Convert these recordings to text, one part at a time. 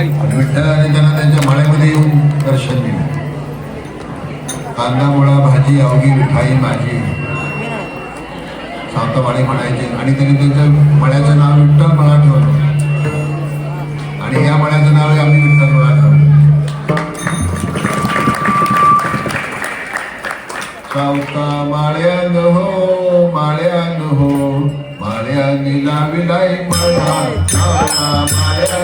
ताई विठ्ठलाने त्यांना त्यांच्या माळ्यामध्ये येऊन दर्शन दिलं. कांदा मुळा भाजी अवघी मिठाई माझी. सावतावाडी म्हणायचे. आणि त्यांनी त्यांच्या मळ्याचं नाव विठ्ठल मळा ठेवलं. आणि या मळ्याचं नाव आम्ही विठ्ठल मळा ठेवलं. सावता माळ्या हो, মিলা মিলাই মায়া মায়া মায়া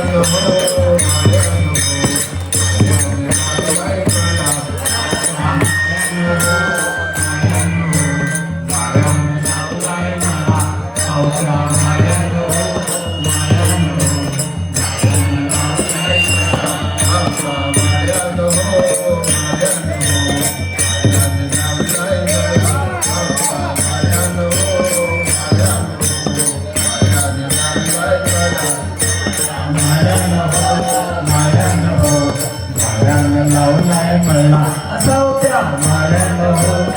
မအစောပြမရမဟုတ်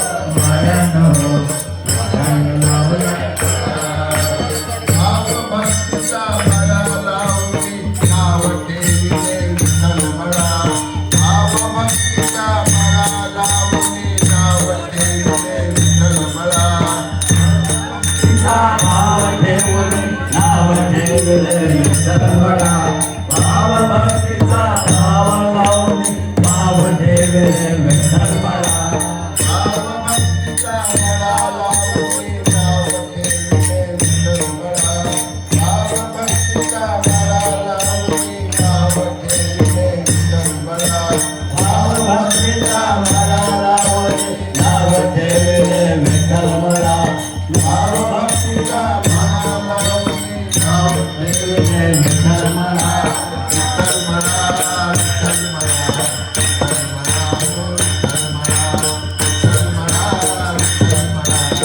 Karma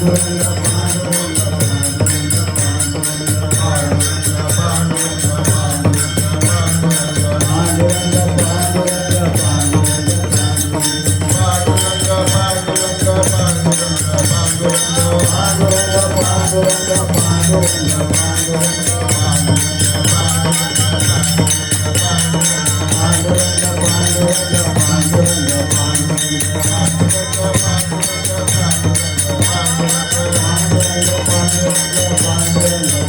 不然的我怀念的。